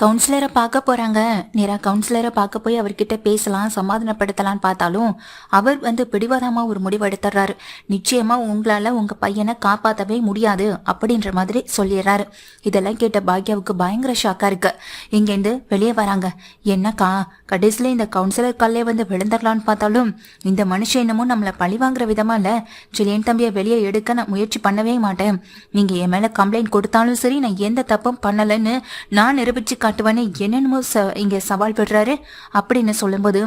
கவுன்சிலரை பார்க்க போறாங்க. நேராக கவுன்சிலரை பார்க்க போய் அவர்கிட்ட பேசலாம் சமாதானப்படுத்தலாம்னு பார்த்தாலும் அவர் வந்து பிடிவாதமா ஒரு முடிவு எடுத்துறாரு நிச்சயமா உங்களால உங்க பையனை காப்பாற்றவே முடியாது அப்படின்ற மாதிரி சொல்லிடுறாரு இதெல்லாம் கேட்ட பாக்யாவுக்கு பயங்கர ஷாக்கா இருக்கு. இங்கேருந்து வெளியே வராங்க. என்னக்கா கடைசியில் இந்த கவுன்சிலர் கல்லே வந்து விழுந்துடலான்னு பார்த்தாலும் இந்த மனுஷன் என்னமோ நம்மளை பழி வாங்குற விதமா இல்ல. சிலியன் தம்பியை வெளியே எடுக்க நான் முயற்சி பண்ணவே மாட்டேன். நீங்க என் மேல கம்ப்ளைண்ட் கொடுத்தாலும் சரி நான் எந்த தப்பும் பண்ணலைன்னு நான் நிரூபிச்சு காட்டுவேன்னு என்னென்னமோ ச இங்கே சவால் விடுறாரு அப்படின்னு சொல்லும்போது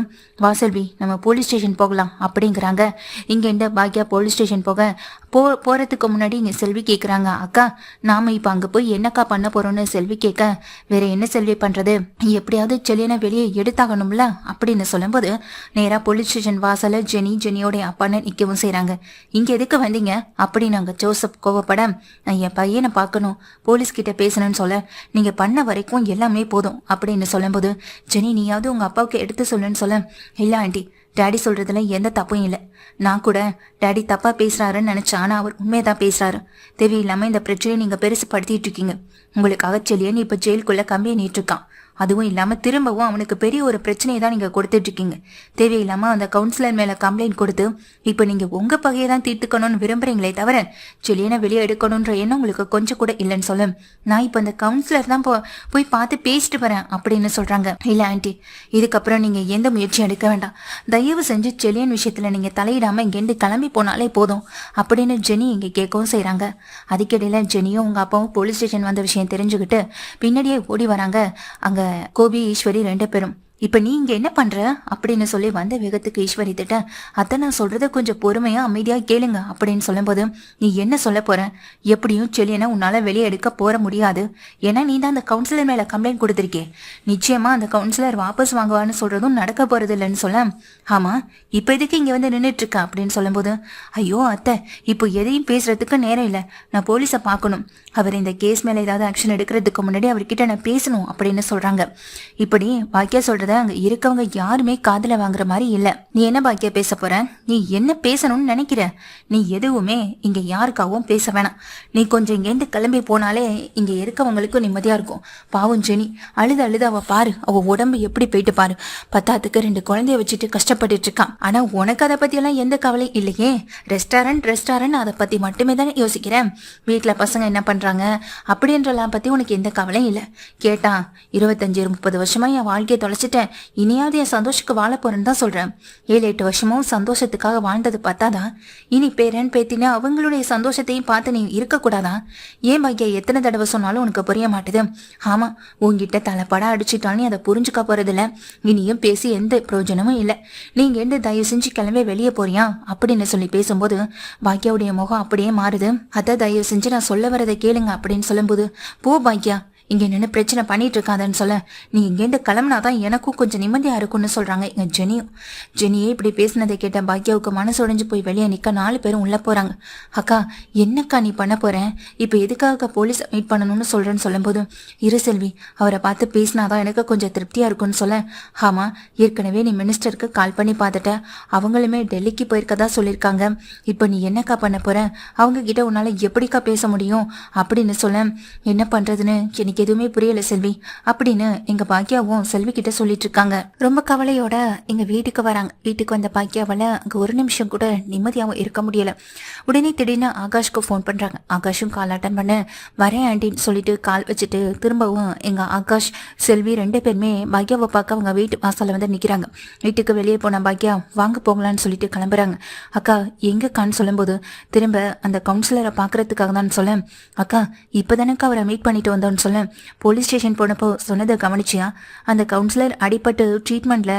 வாசல்வி நம்ம போலீஸ் ஸ்டேஷன் போகலாம் அப்படிங்கிறாங்க. இங்கே இந்த பாக்யா போலீஸ் ஸ்டேஷன் போக போ போகிறதுக்கு முன்னாடி இங்கே செல்வி கேட்குறாங்க அக்கா நாம் இப்போ அங்கே போய் என்னக்கா பண்ண போகிறோன்னு செல்வி கேட்க வேற என்ன செல்வி பண்ணுறது எப்படியாவது செல்லியனை வெளியே எடுத்தாகணும்ல? அப்படின்னு சொல்லும்போது நேராக போலீஸ் ஸ்டேஷன் வாசல்ல ஜெனி ஜெனியோடைய அப்பான்னு நிற்கவும் செய்கிறாங்க இங்கே எதுக்கு வந்தீங்க? அப்படின்னு அங்கே ஜோசப் கோவப்பட நான் என் பையனை பார்க்கணும். போலீஸ் கிட்ட பேசணும்னு சொல்ல. நீங்கள் பண்ண வரைக்கும் எல்லாம் போதும் அப்படின்னு சொல்லும்போது ஜெனி நீயாவது உங்க அப்பாவுக்கு எடுத்து சொல்லுன்னு சொல்ல. இல்ல ஆண்டி. டேடி சொல்றதுல எந்த தப்பும் இல்லை. நான் கூட டேடி தப்பா பேசுறாருன்னு நினைச்சேன் ஆனா அவர் உண்மையதான் பேசுறாரு. தேவையில்லாமல் இந்த பிரச்சனையை நீங்க பெருசு படுத்திட்டு இருக்கீங்க. உங்களுக்காக செல்லியன் இப்ப ஜெயிலுக்குள்ள கம்பியை நீட்டிருக்கான். அதுவும் இல்லாமல் திரும்பவும் அவனுக்கு பெரிய ஒரு பிரச்சனையை தான் நீங்கள் கொடுத்துட்ருக்கீங்க. தேவையில்லாமல் அந்த கவுன்சிலர் மேலே கம்ப்ளைண்ட் கொடுத்து இப்போ நீங்கள் உங்கள் பகையை தான் தீர்த்துக்கணும்னு விரும்புகிறீங்களே தவிர செல்லியனை வெளியே எடுக்கணுன்ற எண்ணம் உங்களுக்கு கொஞ்சம் கூட இல்லைன்னு சொல்லும் நான் இப்போ அந்த கவுன்சிலர் தான் போ- போய் பார்த்து பேசிட்டு வரேன் அப்படின்னு சொல்கிறாங்க இல்லை ஆண்டி இதுக்கப்புறம் நீங்கள் எந்த முயற்சியும் எடுக்க வேண்டாம். தயவு செஞ்சு செல்லியன் விஷயத்தில் நீங்கள் தலையிடாமல் இங்கேருந்து கிளம்பி போனாலே போதும் அப்படின்னு ஜெனி இங்கே கேட்கவும் செய்கிறாங்க அதுக்கிடையில் ஜெனியும் உங்கள் அப்பாவும் போலீஸ் ஸ்டேஷன் வந்த விஷயம் தெரிஞ்சுக்கிட்டு பின்னாடியே ஓடி வராங்க. அங்கே கோபி ஈஸ்வரி ரெண்டு பேரும். இப்ப நீ இங்க என்ன பண்ற? அப்படின்னு சொல்லி வந்த வேகத்துக்கு ஈஸ்வரி திட்ட அத்தை நான் சொல்றத கொஞ்சம் பொறுமையா அமைதியா கேளுங்க அப்படின்னு சொல்லும்போது நீ என்ன சொல்ல போற? எப்படியும் செல்லியனை உன்னால வெளியே எடுக்க போற முடியாது. ஏன்னா நீ தான் அந்த கவுன்சிலர் மேல கம்ப்ளைண்ட் கொடுத்துருக்கே. நிச்சயமா அந்த கவுன்சிலர் வாபஸ் வாங்குவான்னு சொல்றதும் நடக்க போறது இல்லைன்னு சொல்ல. ஆமா இப்ப எதுக்கு இங்க வந்து நின்றுட்டு இருக்க? அப்படின்னு சொல்லும்போது ஐயோ அத்தை இப்போ எதையும் பேசுறதுக்கு நேரம் இல்லை. நான் போலீஸை பார்க்கணும். அவர் இந்த கேஸ் மேல ஏதாவது ஆக்ஷன் எடுக்கிறதுக்கு முன்னாடி அவர்கிட்ட நான் பேசணும் அப்படின்னு சொல்றாங்க. இப்படி வாக்கியா சொல்கிறது சொல்றத அங்க இருக்கவங்க யாருமே காதுல வாங்குற மாதிரி இல்ல. நீ என்ன பாக்கியா பேச போற? நீ என்ன பேசணும்னு நினைக்கிற? நீ எதுவுமே இங்க யாருக்காகவும் பேச வேணாம். நீ கொஞ்சம் இங்கேருந்து கிளம்பி போனாலே இங்க இருக்கவங்களுக்கும் நிம்மதியா இருக்கும். பாவம் ஜெனி அழுது அழுது அவ பாரு. அவ உடம்பு எப்படி போயிட்டு பாரு. பத்தாத்துக்கு ரெண்டு குழந்தைய வச்சுட்டு கஷ்டப்பட்டுட்டு இருக்கான். ஆனா உனக்கு அதை பத்தி எல்லாம் எந்த கவலையும் இல்லையே. ரெஸ்டாரண்ட் ரெஸ்டாரண்ட் அதை பத்தி மட்டுமே தானே யோசிக்கிறேன். வீட்டுல பசங்க என்ன பண்றாங்க? அப்படின்றலாம் பத்தி உனக்கு எந்த கவலையும் இல்லை. கேட்டான் இருபத்தஞ்சு முப்பது வருஷமா என் வாழ்க்கையை தொலைச்சிட்டேன். இனியாவது என் சந்தோஷத்துக்கு வாழ போறேன்னு தான் சொல்றேன். ஏழு எட்டு வருஷமும் சந்தோஷத்துக்காக வாழ்ந்தது பார்த்தாதான் இனி பேரன் பேத்தினா அவங்களுடைய சந்தோஷத்தையும் பார்த்து நீ இருக்கக்கூடாதா? ஏன் பாக்கியா எத்தனை தடவை சொன்னாலும் உனக்கு புரிய மாட்டுது? ஆமா உன்கிட்ட தலைப்படா அடிச்சிட்டாலும் நீ அதை புரிஞ்சுக்க போறதில்ல. இனியும் பேசி எந்த பிரயோஜனமும் இல்லை. நீங்க எந்த தயவு செஞ்சு கிளம்பி வெளியே போறியா? அப்படின்னு சொல்லி பேசும்போது பாக்கியாவுடைய முகம் அப்படியே மாறுது. அத தயவு செஞ்சு நான் சொல்ல வரதை கேளுங்க அப்படின்னு சொல்லும்போது போ பாக்கியா இங்க நின்று பிரச்சனை பண்ணிட்டு இருக்காதன்னு சொல்ல. நீ இங்கேருந்து கிளம்புனாதான் எனக்கும் கொஞ்சம் நிம்மதியா இருக்கும்னு சொல்றாங்க எங்க ஜெனியும். ஜெனியே இப்படி பேசினதை கேட்ட பாக்யாவுக்கு மனசு உடைஞ்சு போய் வெளியே நிக்க நாலு பேரும் உள்ள போறாங்க. அக்கா என்னக்கா நீ பண்ண போற? இப்ப எதுக்காக போலீஸ் மீட் பண்ணணும்னு சொல்றேன்னு சொல்லும்போது இரு செல்வி அவரை பார்த்து பேசினாதான் எனக்கு கொஞ்சம் திருப்தியா இருக்கும்னு சொல்ல. ஆமா ஏற்கனவே நீ மினிஸ்டருக்கு கால் பண்ணி பார்த்துட்ட. அவங்களுமே டெல்லிக்கு போயிருக்கதா சொல்லியிருக்காங்க. இப்போ நீ என்னக்கா பண்ண போற? அவங்க கிட்ட உன்னால எப்படிக்கா பேச முடியும்? அப்படின்னு சொல்ல என்ன பண்றதுன்னு எனக்கு எதுவுமே புரியல செல்வி. அப்படின்னு எங்க பாக்கியாவும் செல்வி கிட்ட சொல்லிட்டு இருக்காங்க. ரொம்ப கவலையோட எங்க வீட்டுக்கு வராங்க. வீட்டுக்கு வந்த பாக்கியாவால அங்க ஒரு நிமிஷம் கூட நிம்மதியாவும் இருக்க முடியல. உடனே திடீர்னு ஆகாஷ்க்கு ஃபோன் பண்றாங்க. ஆகாஷும் கால் அட்டன் பண்ண வரேன் ஆண்டின்னு சொல்லிட்டு கால் வச்சுட்டு திரும்பவும் எங்க ஆகாஷ் செல்வி ரெண்டு பேருமே பாக்யாவை பார்க்க அவங்க வீட்டு வாசல்ல வந்து நிக்கிறாங்க. வீட்டுக்கு வெளியே போன பாக்யா வாங்க போகலான்னு சொல்லிட்டு கிளம்புறாங்க. அக்கா எங்கக்கான்னு சொல்லும்போது திரும்ப அந்த கவுன்சிலரை பாக்குறதுக்காக தான் சொல்ல அக்கா இப்பதானக்கா அவரை மீட் பண்ணிட்டு வந்தோன்னு சொல்ல போலீஸ் ஸ்டேஷன் போனப்போ சொன்னதை கவனிச்சியா? அந்த கவுன்சிலர் அடிபட்டு ட்ரீட்மெண்ட்ல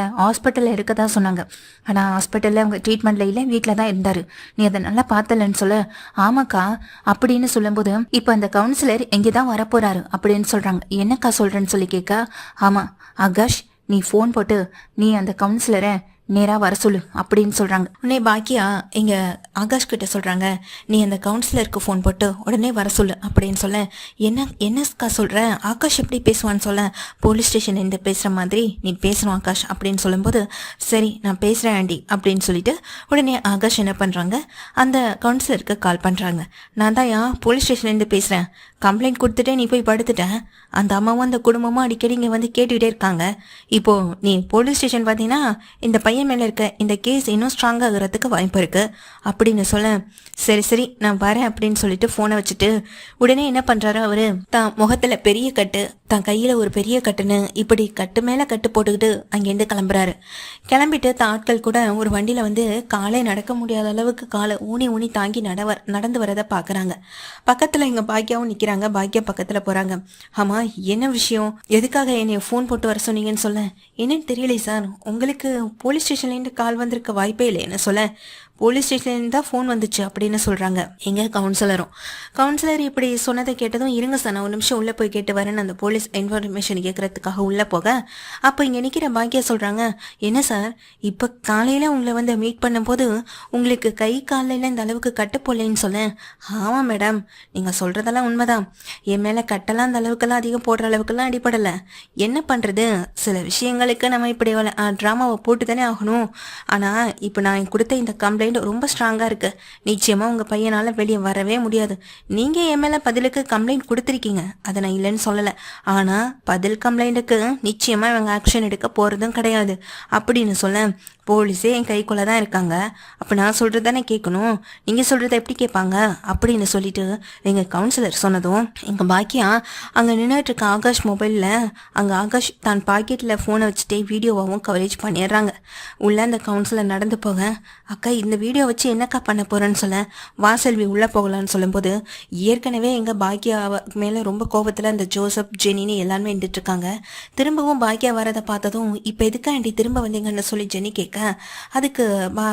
இருக்க தான் சொன்னாங்க. ஆனால் ஹாஸ்பிட்டலில் அவங்க ட்ரீட்மெண்ட்ல இல்லை வீட்டில் தான் இருந்தார். நீ அதை நல்லா பார்த்தலன்னு சொல்ல ஆமாக்கா அப்படின்னு சொல்லும்போது இப்போ அந்த கவுன்சிலர் எங்கே தான் வரப்போறாரு? அப்படின்னு சொல்கிறாங்க என்னக்கா சொல்கிறேன்னு சொல்லி கேட்க? ஆமாம் ஆகாஷ் நீ ஃபோன் போட்டு நீ அந்த கவுன்சிலரை நேரா வர சொல்லு அப்படின்னு சொல்றாங்க. உடனே பாக்கியா இங்க ஆகாஷ் கிட்ட சொல்றாங்க நீ அந்த கவுன்சிலருக்கு ஃபோன் போட்டு உடனே வர சொல்லு அப்படின்னு சொல்ல. என்ன என்னக்கா சொல்ற? ஆகாஷ் எப்படி பேசுவான்னு சொல்ல. போலீஸ் ஸ்டேஷன் இருந்து பேசுற மாதிரி நீ பேசணும் ஆகாஷ் அப்படின்னு சொல்லும்போது சரி நான் பேசுறேன் ஆண்டி அப்படின்னு சொல்லிட்டு உடனே ஆகாஷ் என்ன பண்றாங்க அந்த கவுன்சிலருக்கு கால் பண்றாங்க. நான் தான் போலீஸ் ஸ்டேஷன்ல இருந்து பேசுறேன். கம்ப்ளைண்ட் கொடுத்துட்டே நீ போய் படுத்துட்டேன் அந்த அம்மாவும் அந்த குடும்பமும் அடிக்கடி இங்கே வந்து கேட்டுக்கிட்டே இருக்காங்க. இப்போ நீ போலீஸ் ஸ்டேஷன் பார்த்தீங்கன்னா இந்த பையன் மேலே இருக்க இந்த கேஸ் இன்னும் ஸ்ட்ராங் ஆகுறதுக்கு வாய்ப்பு இருக்கு. அப்படின்னு சொல்ல சரி சரி நான் வரேன் அப்படின்னு சொல்லிட்டு ஃபோனை வச்சுட்டு உடனே என்ன பண்ணுறாரு அவரு? தான் முகத்தில் பெரிய கட்டு தான் கையில் ஒரு பெரிய கட்டுன்னு இப்படி கட்டு மேலே கட்டு போட்டுக்கிட்டு அங்கேருந்து கிளம்புறாரு. கிளம்பிட்டு தான் ஆட்கள் கூட ஒரு வண்டியில் வந்து காலை நடக்க முடியாத அளவுக்கு காலை ஊனி ஊனி தாங்கி நடவ நடந்து வரதை பார்க்குறாங்க பக்கத்தில் எங்கள் பாக்கியாவும் நிற்கிறாங்க பாக்கியா பக்கத்தில் போகிறாங்க ஆமாம் என்ன விஷயம்? எதுக்காக என்னை ஃபோன் போட்டு வர சொன்னீங்கன்னு சொல்ல என்னன்னு தெரியலையே சார். உங்களுக்கு போலீஸ் ஸ்டேஷன்லேருந்து கால் வந்திருக்க வாய்ப்பே இல்லை என்ன சொல்ல போலீஸ் ஸ்டேஷன்லேருந்து தான் ஃபோன் வந்துச்சு அப்படின்னு சொல்கிறாங்க எங்க கவுன்சிலரும் கவுன்சிலர் இப்படி சொன்னதை கேட்டதும் இருங்க சார் நான் ஒரு நிமிஷம் உள்ளே போய் கேட்டு வரேன்னு அந்த போலீஸ் இன்ஃபர்மேஷன் கேட்கறதுக்காக உள்ளே போக. அப்போ இங்கே நிற்கிற பாக்கியா சொல்கிறாங்க என்ன சார் இப்போ காலையில் உங்களை வந்து மீட் பண்ணும்போது உங்களுக்கு கை காலையில் இந்த அளவுக்கு கட்டு போடலைன்னு சொல்ல ஆமாம் மேடம் நீங்கள் சொல்கிறதெல்லாம் உண்மைதான். என் மேலே கட்டெல்லாம் அந்த அளவுக்கெல்லாம் அதிகம் போடுற அளவுக்குலாம் அடிப்படலை என்ன பண்ணுறது சில விஷயங்களுக்கு நம்ம இப்படி ட்ராமாவை போட்டு தானே ஆகணும். ஆனால் இப்போ நான் கொடுத்த இந்த கம்ப்ளைண்ட் ரொம்ப ஸ்ட்ராங்காக இருக்குது நிச்சயமாக உங்கள் பையனால் வெளியே வரவே முடியாது. நீங்கள் என் மேலே பதிலுக்கு கம்ப்ளைண்ட் கொடுத்துருக்கீங்க. அதை நான் இல்லைன்னு சொல்லலை. ஆனால் பதில் கம்ப்ளைண்ட்டுக்கு நிச்சயமாக இவங்க ஆக்ஷன் எடுக்க போகிறதும் கிடையாது. அப்படின்னு சொல்ல போலீஸே என் கைக்குள்ளே தான் இருக்காங்க. அப்போ நான் சொல்கிறது தானே கேட்கணும்? நீங்கள் சொல்கிறத எப்படி கேட்பாங்க? அப்படின்னு சொல்லிட்டு எங்கள் கவுன்சிலர் சொன்னதும் எங்கள் பாக்கியா அங்கே நின்றுட்டு இருக்க ஆகாஷ் மொபைலில் அங்கே ஆகாஷ் தான் பாக்கெட்டில் ஃபோனை வச்சுட்டே வீடியோவாகவும் கவரேஜ் பண்ணிடுறாங்க. உள்ளே அந்த கவுன்சிலர் நடந்து போக அக்கா இந்த வீடியோ வச்சு என்னக்கா பண்ண போகிறேன்னு சொல்ல? வாசல்வி உள்ளே போகலான்னு சொல்லும்போது ஏற்கனவே எங்கள் பாக்கியா மேலே ரொம்ப கோபத்தில் அந்த ஜோசப் ஜெனின்னு எல்லாருமே இருந்துட்டுருக்காங்க திரும்பவும் பாக்கியா வரதை பார்த்ததும் இப்போ எதுக்கா ஆண்டி திரும்ப வந்தீங்கன்னு சொல்லி ஜெனி கேட்க அதுக்கு பா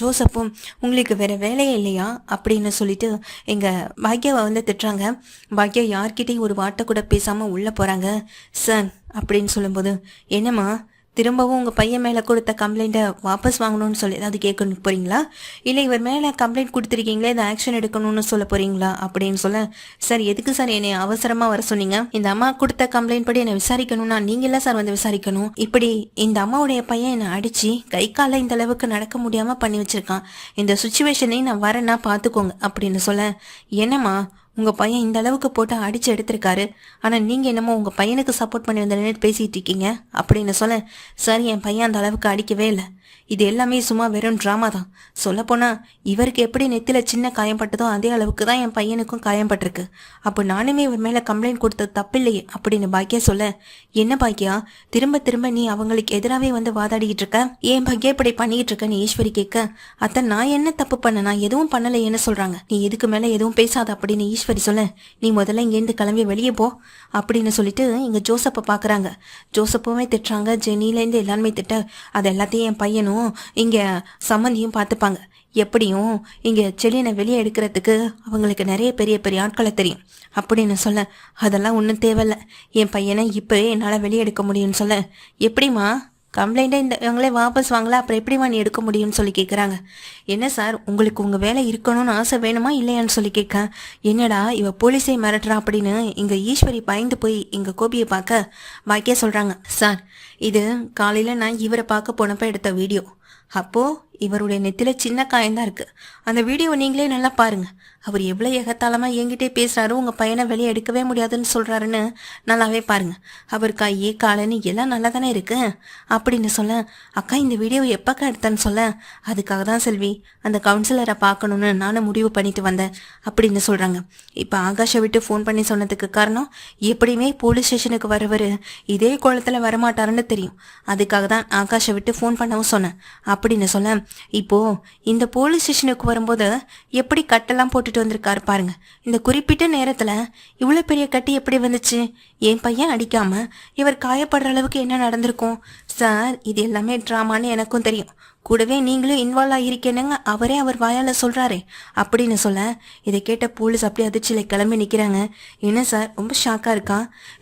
ஜோசப்பும் உங்களுக்கு வேற வேலையே இல்லையா? அப்படின்னு சொல்லிட்டு எங்கள் பாக்கியாவை வந்து திட்டுறாங்க. பாக்கியா யார்கிட்டையும் ஒரு வார்த்தை கூட பேசாமல் உள்ளே போகிறாங்க சார் அப்படின்னு சொல்லும்போது என்னம்மா திரும்பவும் உங்கள் பையன் மேலே கொடுத்த கம்ப்ளைண்ட்டை வாபஸ் வாங்கணும்னு சொல்லி ஏதாவது கேட்கணும் போகிறீங்களா இல்லை இவர் மேலே கம்ப்ளைண்ட் கொடுத்துருக்கீங்களே இதை ஆக்ஷன் எடுக்கணும்னு சொல்ல போகிறீங்களா அப்படின்னு சொல்ல சார் எதுக்கு சார் என்னை அவசரமாக வர சொன்னீங்க? இந்த அம்மா கொடுத்த கம்ப்ளைண்ட் படி என்னை விசாரிக்கணும்னா நீங்களே சார் வந்து விசாரிக்கணும். இப்படி இந்த அம்மாவுடைய பையன் என்னை அடித்து கை காலை இந்த அளவுக்கு நடக்க முடியாமல் பண்ணி வச்சுருக்கான். இந்த சுச்சுவேஷனையும் நான் வரேன்னா பார்த்துக்கோங்க அப்படின்னு சொல்ல என்னம்மா உங்கள் பையன் இந்த அளவுக்கு போட்டு அடித்து எடுத்திருக்காரு. ஆனால் நீங்கள் என்னமோ உங்கள் பையனுக்கு சப்போர்ட் பண்ணி நின்று பேசிகிட்டு இருக்கீங்க. அப்படின்னு சொல்ல சார் என் பையன் அந்த அளவுக்கு அடிக்கவே இல்லை. இது எல்லாமே சும்மா வெறும் ட்ராமா தான். சொல்லப்போனால் இவருக்கு எப்படி நெத்தியில் சின்ன காயம்பட்டதோ அதே அளவுக்கு தான் என் பையனுக்கும் காயம்பட்டிருக்கு அப்போ நானுமே இவர் மேலே கம்ப்ளைண்ட் கொடுத்தது தப்பில்லையே அப்படின்னு பாக்கியா சொல்ல என்ன பாக்கியா திரும்ப திரும்ப நீ அவங்களுக்கு எதிராகவே வந்து வாதாடிக்கிட்டு இருக்க? ஏன் பாக்கியா இப்படி பண்ணிக்கிட்டு இருக்கேன்னு ஈஸ்வரி கேட்க அத்தை நான் என்ன தப்பு பண்ண நான் எதுவும் பண்ணலையேன்னு சொல்கிறாங்க நீ எதுக்கு மேலே எதுவும் பேசாத அப்படின்னு ஈஸ்வரி சொல்ல நீ முதல்ல இங்கேருந்து கிளம்பி வெளியே போ அப்படின்னு சொல்லிட்டு இங்கே ஜோசப்பை பார்க்குறாங்க ஜோசப்புமே திட்டுறாங்க ஜெனிலேருந்து எல்லாருமே திட்ட அது எல்லாத்தையும் என் பையனும் இங்கே சம்மந்தியும் பார்த்துப்பாங்க. எப்படியும் இங்கே செடியனை வெளியே எடுக்கிறதுக்கு அவங்களுக்கு நிறைய பெரிய பெரிய ஆட்களை தெரியும். அப்படின்னு சொல்ல அதெல்லாம் ஒன்றும் தேவையில்ல. என் பையனை இப்போவே என்னால் வெளியே எடுக்க முடியும்னு சொல்ல எப்படிம்மா? கம்ப்ளைண்ட்டை இந்த இவங்களே வாபஸ் வாங்கல அப்புறம் எப்படிம்மா நீ எடுக்க முடியும்னு சொல்லி கேட்குறாங்க என்ன சார் உங்களுக்கு உங்கள் வேலை இருக்கணும்னு ஆசை வேணுமா இல்லையான்னு சொல்லி கேட்க என்னடா இவ போலீஸை மிரட்டுறா அப்படின்னு இங்கே ஈஸ்வரி பயந்து போய் இங்கே கோபியை பார்க்க பாக்கியா சொல்கிறாங்க சார் இது காலையில் நான் இவரை பார்க்க போனப்போ எடுத்த வீடியோ. அப்போது இவருடைய நெத்தில சின்ன காயம்தான் இருக்கு. அந்த வீடியோ நீங்களே நல்லா பாருங்க. அவர் எவ்வளோ எகத்தாளமாக என்கிட்டே பேசுறாரு உங்கள் பையனை வெளியே எடுக்கவே முடியாதுன்னு சொல்கிறாருன்னு நல்லாவே பாருங்க. அவர் கையே காலன்னு எல்லாம் நல்லா தானே இருக்கு? அப்படின்னு சொல்ல அக்கா இந்த வீடியோ எப்போக்கா எடுத்தேன்னு சொல்ல? அதுக்காக தான் செல்வி அந்த கவுன்சிலரை பார்க்கணுன்னு நானும் முடிவு பண்ணிட்டு வந்தேன் அப்படின்னு சொல்கிறாங்க இப்போ ஆகாஷை விட்டு ஃபோன் பண்ணி சொன்னதுக்கு காரணம் எப்படியுமே போலீஸ் ஸ்டேஷனுக்கு வரவர் இதே கோலத்தில் வரமாட்டாருன்னு தெரியும். அதுக்காக தான் ஆகாஷை விட்டு ஃபோன் பண்ணவும் சொன்னேன். அப்படின்னு சொல்ல இப்போ இந்த போலீஸ் ஸ்டேஷனுக்கு வரும்போது எப்படி கட்டெல்லாம் போட்டுட்டு வந்திருக்காரு பாருங்க. இந்த குறிப்பிட்ட நேரத்தில் இவ்வளோ பெரிய கட்டி எப்படி வந்துச்சு? என் பையன் அடிக்காம இவர் காயப்படுற அளவுக்கு என்ன நடந்திருக்கும்? சார் இது எல்லாமே ட்ராமான்னு எனக்கும் தெரியும். கூடவே நீங்களும் இன்வால்வ் ஆகியிருக்கேனுங்க அவரே அவர் வாயால் சொல்கிறாரே அப்படின்னு சொல்ல இதை கேட்ட போலீஸ் அப்படியே அதிர்ச்சியில் கிளம்பி நிற்கிறாங்க என்ன சார் ரொம்ப ஷாக்காக இருக்கா?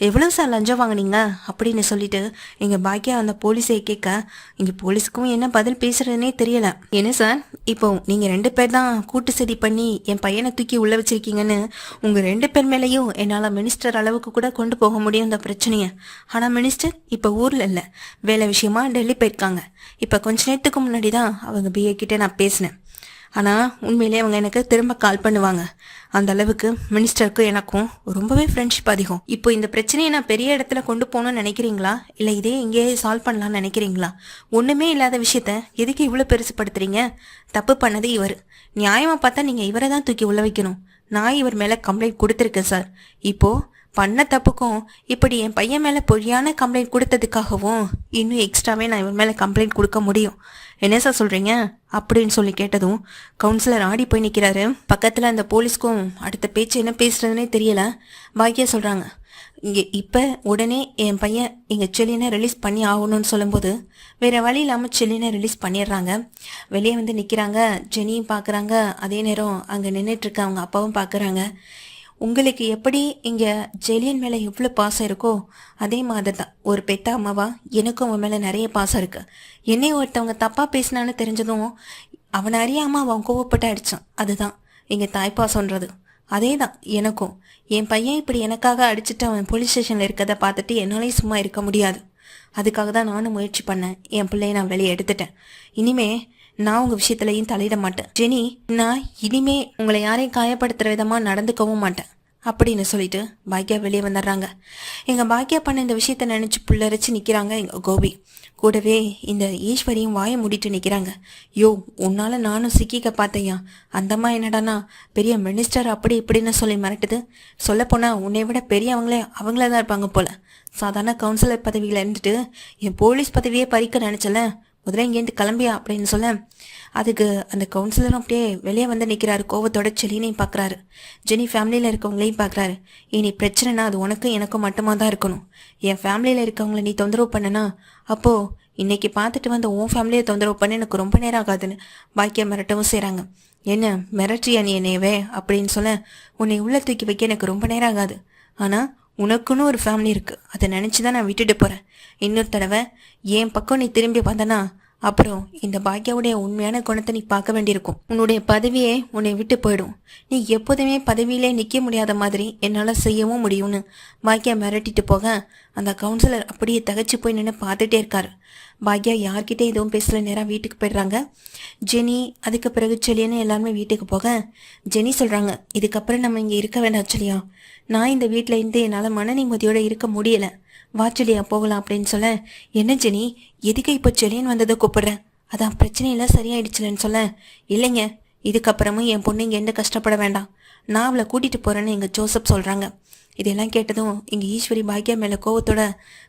எவ்வளோ சார் லஞ்சம் வாங்குனீங்க? அப்படின்னு சொல்லிட்டு எங்கள் பாக்கியா அந்த போலீஸை கேட்க இங்கே போலீஸுக்கும் என்ன பதில் பேசுறதுனே தெரியல. என்ன சார் இப்போ நீங்கள் ரெண்டு பேர் தான் கூட்டு சதி பண்ணி என் பையனை தூக்கி உள்ளே வச்சிருக்கீங்கன்னு உங்கள் ரெண்டு பேர் மேலேயும் என்னால் மினிஸ்டர் அளவுக்கு கூட கொண்டு போக போக முடியும் இந்த பிரச்சனையை. ஆனால் மினிஸ்டர் இப்போ ஊரில் இல்லை. வேலை விஷயமா டெல்லி போயிருக்காங்க. இப்போ கொஞ்ச நேரத்துக்கு முன்னாடி தான் அவங்க பிஏ கிட்டே நான் பேசினேன். ஆனால் உண்மையிலே அவங்க எனக்கு திரும்ப கால் பண்ணுவாங்க. அந்த அளவுக்கு மினிஸ்டருக்கும் எனக்கும் ரொம்பவே ஃப்ரெண்ட்ஷிப் அதிகம். இப்போ இந்த பிரச்சனையை நான் பெரிய இடத்துல கொண்டு போகணும்னு நினைக்கிறீங்களா? இல்லை இதே இங்கேயே சால்வ் பண்ணலாம்னு நினைக்கிறீங்களா? ஒன்றுமே இல்லாத விஷயத்த எதுக்கு இவ்வளோ பெருசுப்படுத்துறீங்க? தப்பு பண்ணது இவர். நியாயமாக பார்த்தா நீங்கள் இவரை தான் தூக்கி உள்ள வைக்கணும். நான் இவர் மேலே கம்ப்ளைண்ட் கொடுத்துருக்கேன் சார் இப்போது பண்ண தப்புக்கும் இப்படி என் பையன் மேலே பொய்யான கம்ப்ளைண்ட் கொடுத்ததுக்காகவும் இன்னும் எக்ஸ்ட்ராவே நான் இவன் மேலே கம்ப்ளைண்ட் கொடுக்க முடியும். என்ன சார் சொல்கிறீங்க அப்படின்னு சொல்லி கேட்டதும் கவுன்சிலர் ஆடி போய் நிற்கிறாரு பக்கத்தில் அந்த போலீஸ்க்கும் அடுத்த பேச்சு என்ன பேசுறதுனே தெரியல. பாக்கியா சொல்கிறாங்க இங்கே இப்போ உடனே என் பையன் எங்கள் செல்லினை ரிலீஸ் பண்ணி ஆகணும்னு சொல்லும்போது வேறு வழி இல்லாமல் செல்லினை ரிலீஸ் பண்ணிடுறாங்க. வெளியே வந்து நிற்கிறாங்க ஜெனியும் பார்க்குறாங்க அதே நேரம் அங்கே நின்றுட்டுருக்க அவங்க அப்பாவும் பார்க்குறாங்க உங்களுக்கு எப்படி இங்கே ஜெலியன் மேலே எவ்வளோ பாசம் இருக்கோ அதே மாதிரி தான் ஒரு பெத்த அம்மாவா எனக்கும் அவன் மேலே நிறைய பாசம் இருக்கு. என்னை ஒருத்தவங்க தப்பாக பேசினான்னு தெரிஞ்சதும் அவனை அறியாமல் அவன் கோவப்பட்டு அடித்தான் அதுதான். எங்கள் தாய்ப்பாசன்றது அதே தான் எனக்கும். என் பையன் இப்படி எனக்காக அடிச்சுட்டு அவன் போலீஸ் ஸ்டேஷனில் இருக்கிறத பார்த்துட்டு என்னாலையும் சும்மா இருக்க முடியாது. அதுக்காக தான் நானும் முயற்சி பண்ணேன். என் பிள்ளைய நான் வெளியே எடுத்துட்டேன். இனிமே நான் உங்க விஷயத்துலையும் தலையிட மாட்டேன். ஜெனி நான் இனிமே உங்களை யாரையும் காயப்படுத்துற விதமா நடந்துக்கவும் மாட்டேன். அப்படின்னு சொல்லிட்டு பாக்கியா வெளியே வந்துடுறாங்க. எங்க பாக்கியா பண்ண இந்த விஷயத்த நினைச்சு புல்லரிச்சு நிக்கிறாங்க எங்க கோபி. கூடவே இந்த ஈஸ்வரியும் வாயை மூடிட்டு நிற்கிறாங்க யோ உன்னால நானும் சிக்கிக்க பார்த்தேயா அந்தம்மா என்னடானா பெரிய மினிஸ்டர் அப்படி இப்படின்னு சொல்லி மிரட்டுது. சொல்லப்போனா உன்னை விட பெரியவங்களே அவங்களே தான் இருப்பாங்க போல. சாதாரண கவுன்சிலர் பதவியில் இருந்துட்டு என் போலீஸ் பதவியே பறிக்க நினச்சல முதல்ல இங்கேருந்து கிளம்பியா அப்படின்னு சொல்ல அதுக்கு அந்த கவுன்சிலரும் அப்படியே வெளியே வந்து நிற்கிறாரு கோவத்தோட செலினையும் பார்க்குறாரு ஜெனி ஃபேமிலியில் இருக்கவங்களையும் பார்க்குறாரு இனி பிரச்சனைனா அது உனக்கும் எனக்கும் மட்டுமா தான் இருக்கணும். என் ஃபேமிலியில் இருக்கவங்கள நீ தொந்தரவு பண்ணனா அப்போது இன்னைக்கு பார்த்துட்டு வந்து உன் ஃபேமிலியை தொந்தரவு பண்ண எனக்கு ரொம்ப நேரம் ஆகாதுன்னு பாக்கிய மிரட்டவும் செய்கிறாங்க என்ன மிரட்டியா நீ என்னையவே? அப்படின்னு சொல்ல உன்னை உள்ள தூக்கி வைக்க எனக்கு ரொம்ப நேரம் ஆகாது. ஆனால் உனக்குன்னு ஒரு ஃபேமிலி இருக்குது அதை நினச்சி தான் நான் விட்டுட்டு போகிறேன் இன்னொரு தடவை என் பக்கம் நீ திரும்பி வந்தனா அப்புறம் இந்த பாக்கியாவுடைய உண்மையான குணத்தை நீ பார்க்க வேண்டியிருக்கும். உன்னுடைய பதவியே உன்னை விட்டு போயிடும். நீ எப்போதுமே பதவியிலே நிற்க முடியாத மாதிரி என்னால் செய்யவும் முடியும்னு பாக்கியா மிரட்டிட்டு போக அந்த கவுன்சிலர் அப்படியே தகச்சு போய் நின்று பார்த்துட்டே இருக்கார். பாக்யா யார்கிட்டே எதுவும் பேசல நேராக வீட்டுக்கு போயிடுறாங்க. ஜெனி அதுக்கு பிறகு செலியன்னு எல்லாருமே வீட்டுக்கு போக ஜெனி சொல்கிறாங்க இதுக்கப்புறம் நம்ம இங்கே இருக்க வேண்டாம் செலியா. நான் இந்த வீட்டில் இருந்து என்னால் மன நிம்மதியோடு இருக்க முடியலை. வா செலியா போகலாம் அப்படின்னு சொல்ல என்ன ஜெனி எதுக்கு இப்போ செலியன் வந்ததை கூப்பிடுறேன் அதான் பிரச்சனையெல்லாம் சரியாயிடுச்சுலன்னு சொல்ல இல்லைங்க இதுக்கப்புறமும் என் பொண்ணு இங்கே எந்த கஷ்டப்பட வேண்டாம். நான் அவளை கூட்டிகிட்டு போகிறேன்னு எங்கள் ஜோசப் சொல்கிறாங்க இதெல்லாம் கேட்டதும் இங்கே ஈஸ்வரி பாக்யா மேலே கோவத்தோட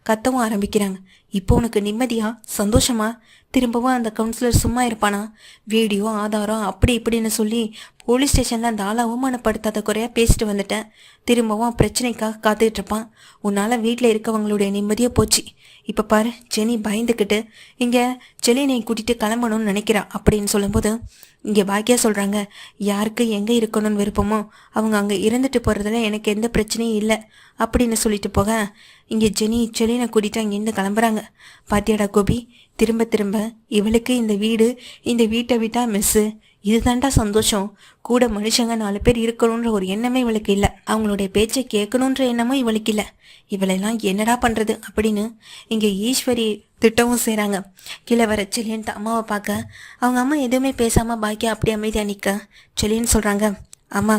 கத்தவும் ஆரம்பிக்கிறாங்க. இப்போ உனக்கு நிம்மதியா? சந்தோஷமா? திரும்பவும் அந்த கவுன்சிலர் சும்மா இருப்பானா? வீடியோ ஆதாரம் அப்படி இப்படின்னு சொல்லி போலீஸ் ஸ்டேஷனில் அந்த ஆளை அவமானப்படுத்தாத குறையாக பேசிட்டு வந்துட்டேன். திரும்பவும் பிரச்சனைக்காக காத்துக்கிட்டு இருப்பான். உன்னால் வீட்டில் இருக்கவங்களுடைய நிம்மதியாக போச்சு. இப்போ பாரு ஜெனி பயந்துக்கிட்டு இங்கே செலினை கூட்டிகிட்டு கிளம்பணும்னு நினைக்கிறா? அப்படின்னு சொல்லும்போது இங்கே பாக்கியா சொல்கிறாங்க யாருக்கு எங்கே இருக்கணும்னு விருப்பமோ அவங்க அங்கே இருந்துட்டு போகிறதுல எனக்கு எந்த பிரச்சனையும் இல்லை. அப்படின்னு சொல்லிட்டு போக இங்கே ஜெனி செலினை கூட்டிட்டு அங்கேருந்து கிளம்புறாங்க. பாத்தியாடா கோபி? திரும்ப திரும்ப இவளுக்கு இந்த வீடு இந்த வீட்டை விட்டா மிஸ்ஸு இதுதான்டா சந்தோஷம். கூட மனுஷங்க நாலு பேர் இருக்கணுன்ற ஒரு எண்ணமே இவளுக்கு இல்லை. அவங்களுடைய பேச்சை கேட்கணுன்ற எண்ணமும் இவளுக்கு இல்லை. இவளெல்லாம் என்னடா பண்ணுறது அப்படின்னு இங்கே ஈஸ்வரி திட்டவும் செய்கிறாங்க கீழே வர செலியன்ட்டு அம்மாவை பார்க்க. அவங்க அம்மா எதுவுமே பேசாமல் பாக்கியா அப்படியே அமைதியாக நிற்க செலியன் சொல்கிறாங்க அம்மா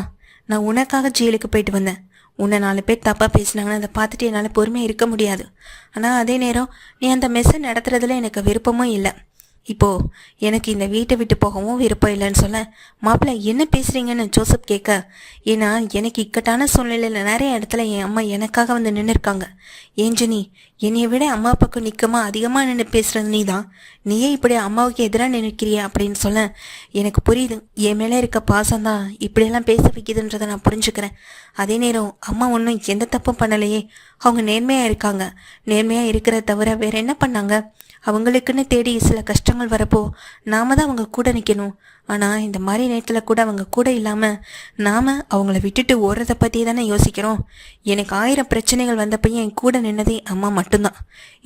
நான் உனக்காக ஜெயிலுக்கு போயிட்டு வந்தேன். உன்னை நாலு பேர் தப்பாக பேசினாங்கன்னு அதை பார்த்துட்டு என்னால் பொறுமையாக இருக்க முடியாது. ஆனால் அதே நேரம் நீ அந்த மெஸ்ஸை நடத்துறதுல எனக்கு விருப்பமும் இல்லை. இப்போ எனக்கு இந்த வீட்டை விட்டு போகவும் விருப்பம் இல்லைன்னு சொல்ல மாப்பிள்ளை என்ன பேசுறீங்கன்னு ஜோசப் கேட்க ஏன்னா எனக்கு இக்கட்டான சூழ்நிலையில் நிறைய இடத்துல என் அம்மா எனக்காக வந்து நின்று இருக்காங்க ஏன் என்னைய விட அம்மா பக்கம் நிற்கமா அதிகமாக நின்று பேசுறது நீ தான் நீயே இப்படி அம்மாவுக்கு எதிராக நினைக்கிறிய அப்படின்னு சொல்ல எனக்கு புரியுது. என் மேலே இருக்க பாசம் தான் இப்படியெல்லாம் பேச வைக்குதுன்றதை நான் புரிஞ்சுக்கிறேன். அதே நேரம் அம்மா ஒன்றும் எந்த தப்பும் பண்ணலையே. அவங்க நேர்மையாக இருக்காங்க. நேர்மையாக இருக்கிறத தவிர வேற என்ன பண்ணாங்க? அவங்களுக்குன்னு தேடி சில கஷ்டங்கள் வரப்போ நாம தான் அவங்க கூட நிற்கணும் ஆனால் இந்த மாதிரி நேரத்தில் கூட அவங்க கூட இல்லாமல் நாம் அவங்கள விட்டுட்டு ஓடுறத பற்றி தானே யோசிக்கிறோம். எனக்கு ஆயிரம் பிரச்சனைகள் வந்தப்பையும் என் கூட நின்னதே அம்மா மட்டும்தான்.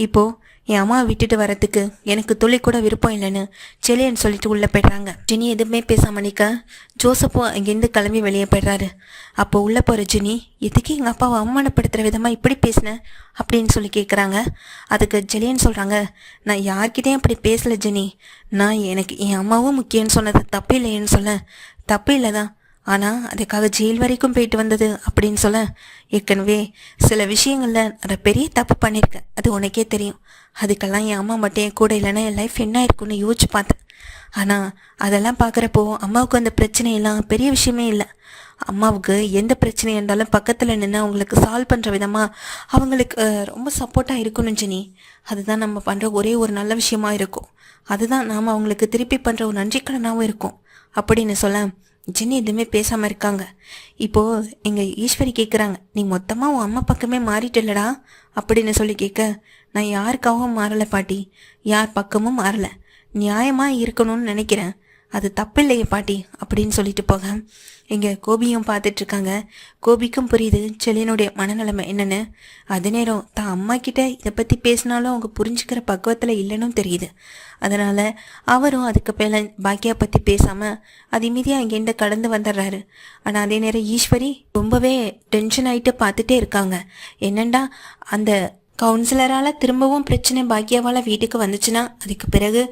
இப்போது என் அம்மா விட்டுட்டு வரத்துக்கு எனக்கு துளி கூட விருப்பம் இல்லைன்னு செலியன்னு சொல்லிட்டு உள்ளே போயிடுறாங்க. ஜினி எதுவுமே பேசாம நிற்க ஜோசப்பும் அங்கேருந்து கிளம்பி வெளியே போயிடுறாரு. அப்போ உள்ளே போகிற ஜினி எதுக்கு எங்கள் அப்பாவை அவமானப்படுத்துகிற விதமாக இப்படி பேசினேன் அப்படின்னு சொல்லி கேட்குறாங்க அதுக்கு ஜெலியன் சொல்கிறாங்க நான் யார்கிட்டையும் அப்படி பேசல ஜெனி. நான் எனக்கு என் அம்மாவும் முக்கியம்னு சொன்னதை தப்பு இல்லையேன்னு சொல்ல. தப்பு இல்லை தான் ஆனால் அதுக்காக ஜெயில் வரைக்கும் போயிட்டு வந்தது அப்படின்னு சொல்ல. ஏற்கனவே சில விஷயங்களில் நான் பெரிய தப்பு பண்ணியிருக்கேன் அது உனக்கே தெரியும். அதுக்கெல்லாம் என் அம்மா மட்டும் என் கூட இல்லைன்னா என் லைஃப் என்ன இருக்குன்னு யோசிச்சு பார்த்தேன். ஆனால் அதெல்லாம் பார்க்குறப்போ அம்மாவுக்கு அந்த பிரச்சனையெல்லாம் பெரிய விஷயமே இல்லை. அம்மாவுக்கு எந்த பிரச்சனை இருந்தாலும் பக்கத்தில் நின்று அவங்களுக்கு சால்வ் பண்ணுற விதமாக அவங்களுக்கு ரொம்ப சப்போர்ட்டாக இருக்கணும் ஜெனி அதுதான் நம்ம பண்ணுற ஒரே ஒரு நல்ல விஷயமா இருக்கும். அதுதான் நாம் அவங்களுக்கு திருப்பி பண்ணுற ஒரு நன்றிக்கடனாகவும் இருக்கும். அப்படின்னு சொல்ல ஜெனி எதுவுமே பேசாமல் இருக்காங்க. இப்போது எங்கள் ஈஸ்வரி கேட்குறாங்க நீ மொத்தமாக உன் அம்மா பக்கமே மாறிட்டலடா அப்படின்னு சொல்லி கேட்க நான் யாருக்காகவும் மாறலை பாட்டி. யார் பக்கமும் மாறலை. நியாயமாக இருக்கணும்னு நினைக்கிறேன். அது தப்பில்லையே பாட்டி அப்படின்னு சொல்லிட்டு போக. இங்கே கோபியும் பார்த்துட்ருக்காங்க. கோபிக்கும் புரியுது செல்லியனுடைய மனநிலைமை என்னென்னு. அதே நேரம் தான் அம்மா கிட்ட இதை பற்றி பேசினாலும் அவங்க புரிஞ்சுக்கிற பக்குவத்தில் இல்லைன்னு தெரியுது. அதனால் அவரும் அதுக்கு மேலே பாக்கியா பற்றி பேசாமல் அது மீதியாக அங்கேருந்து கடந்து வந்துடுறாரு. ஆனால் அதே நேரம் ஈஸ்வரி ரொம்பவே டென்ஷன் ஆகிட்டு பார்த்துட்டே இருக்காங்க. என்னண்டா அந்த கவுன்சிலரால் திரும்பவும் பிரச்சனை பாக்கியாவால் வீட்டுக்கு வந்துச்சுன்னா அதுக்கு பிறகு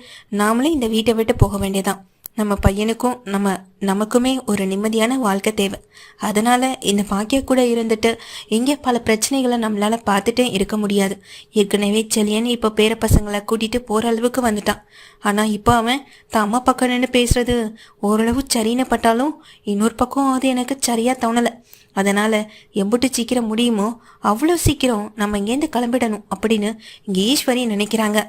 நாமளே இந்த வீட்டை விட்டு போக வேண்டியதான் நம்ம பையனுக்கும் நம்ம நமக்குமே ஒரு நிம்மதியான வாழ்க்கை தேவை. அதனால இந்த பாக்கிய கூட இருந்துட்டு இங்கே பல பிரச்சனைகளை நம்மளால பார்த்துட்டே இருக்க முடியாது. ஏற்கனவே செலியன் இப்போ பேர பசங்களை கூட்டிட்டு போற அளவுக்கு வந்துட்டான். ஆனா இப்போ அவன் தான் அம்மா பக்கம் நின்று பேசுறது ஓரளவு சரின்னு பட்டாலும் இன்னொரு பக்கம் அது எனக்கு சரியா தோணலை. அதனால எம்புட்டு சீக்கிரம் முடியுமோ அவ்வளோ சீக்கிரம் நம்ம இங்கேருந்து கிளம்பிடணும் அப்படின்னு இங்கே ஈஸ்வரி நினைக்கிறாங்க.